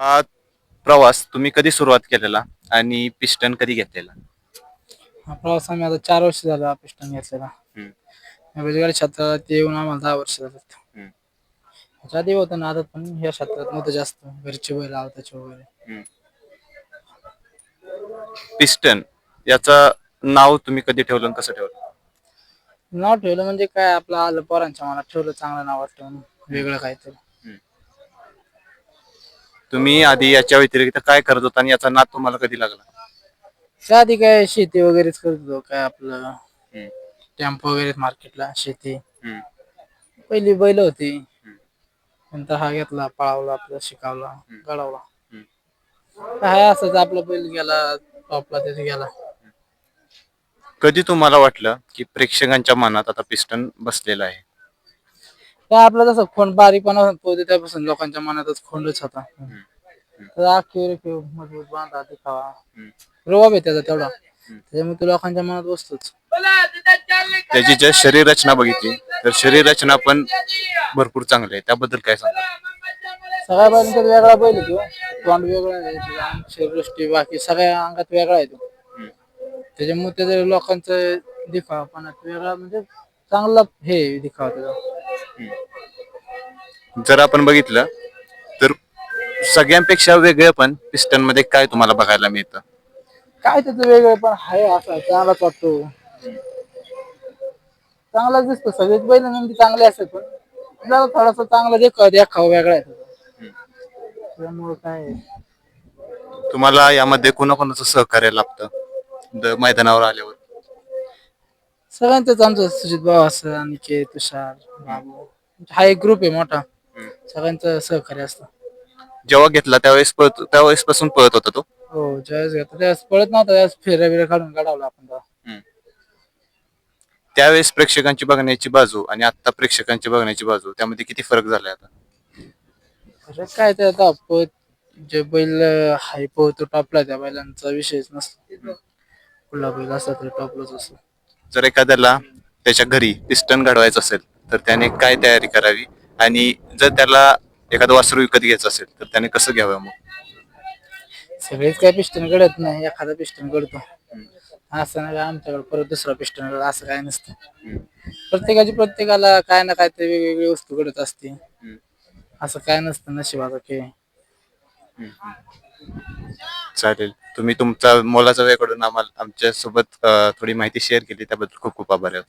हा प्रवास तुम्ही कधी सुरुवात केलेला आणि पिस्टन कधी घेतलेला? हा प्रवास आम्ही आता चार वर्ष झालं पिस्टन घेतलेला. हम्म. बैलगाडी क्षेत्रात येऊन आम्हाला दहा वर्ष झालेत हम्म. ह्याच्या आधी होतं ना आदत पण या क्षेत्रात नव्हतं जास्त. घरचे बैल आवताचे वगैरे. पिस्टन याचं नाव तुम्ही कधी ठेवलं आणि कसं ठेवलं? नाव ठेवलं म्हणजे काय आपलं आलं पोरांच्या मनात ठेवलं चांगलं नाव वाटतं म्हणून. वेगळं काहीतरी. तुम्ही आधी याच्या व्यतिरिक्त काय करत होता आणि याचा नाद तुम्हाला कधी लागला? आधी काय शेती वगैरेच करत होतो काय आपलं टेम्पो वगैरे मार्केटला शेती. पहिली बैल होती. नंतर हा घेतला पळावला आपला शिकावला घडवला. काय असंच आपला बैल गेला टॉपला त्याचा गेला. कधी तुम्हाला वाटलं की प्रेक्षकांच्या मनात आता पिस्टन बसलेलं आहे? त्या आपला जसं खोंड बारीकपणा पोहते त्यापासून लोकांच्या मनातच खोंडच होता तर आखी रेखीव मजबूत बांधा दिखावा. रोबाब आहे त्याचा तेवढा. त्याच्यामुळे तो लोकांच्या मनात बसतोच. त्याची जर शरीर रचना बघितली तर शरीर रचना पण भरपूर चांगली आहे. त्याबद्दल काय सांगा सगळ्या बैलांचा वेगळा बैल आहे तो. तोंड वेगळं आहे त्याचं शरीरदृष्टी बाकी सगळ्या अंगात वेगळा आहे तो. त्याच्यामुळे त्याच्या लोकांचं दिखावा पण वेगळा म्हणजे चांगला हे आहे दिखावा त्याचा. जर आपण बघितलं तर सगळ्यांपेक्षा वेगळं पण पिस्टनमध्ये काय तुम्हाला बघायला मिळतं? काय त्याचं वेगळं पण आहे असा चांगलाच वाटतो. चांगलाच दिसतो. सगळेच बैल नेमकी चांगले असतात पण आपल्याला थोडासा चांगला देखावा देखावा वेगळा आहे त्याचा. त्यामुळे काय. तुम्हाला यामध्ये कोणाकोणाचं सहकार्य लाभतं? द- मैदानावर आल्यावर. सगळ्यांचंच आमचं सुजित भाऊ असं अनिकेत तुषार बाबू. हा एक ग्रुप आहे मोठा. सगळ्यांचं सहकार्य असतं. जेव्हा घेतला त्यावेळेस पळत त्यावेळेस पासून पळत होता तो? हो ज्यावेळेस घेतो त्यावेळेस पळत नव्हता त्यावेळेस फेऱ्या बिऱ्या काढून काढावला आपण तेव्हा. त्यावेळेस प्रेक्षकांची बघण्याची बाजू आणि आता प्रेक्षकांची बघण्याची बाजू त्यामध्ये किती फरक झालाय आता? अरे काय ते आता प- जे बैल हाय पोहतो टॉपला त्या बैलांचा विषयच नसतो. कुठला बैल असला तरी टॉपलाच असतो. जर एखाद्याला त्याच्या घरी पिस्टन घडवायचं असेल तर त्याने काय तयारी करावी? आणि जर त्याला एखादं वासरू विकत घ्यायचं असेल तर त्याने कसं घ्यावं मग? सगळेच काय पिस्टन गडत नाही एखादा पिस्टन गडतो असं नाही का आमच्याकडे परत दुसरा पिस्टन गड असं काय नसतं. प्रत्येकाची प्रत्येकाला काय ना काय तरी वेगवेगळी वस्तू घडत असते. असं काय नसतं नशिबाचा खेळ. चालेल. तुम्ही तुमचा मोलाचा वेळ काढून आम्हाला आमच्यासोबत थोडी माहिती शेअर केली. त्याबद्दल खूप खूप आभार आहे.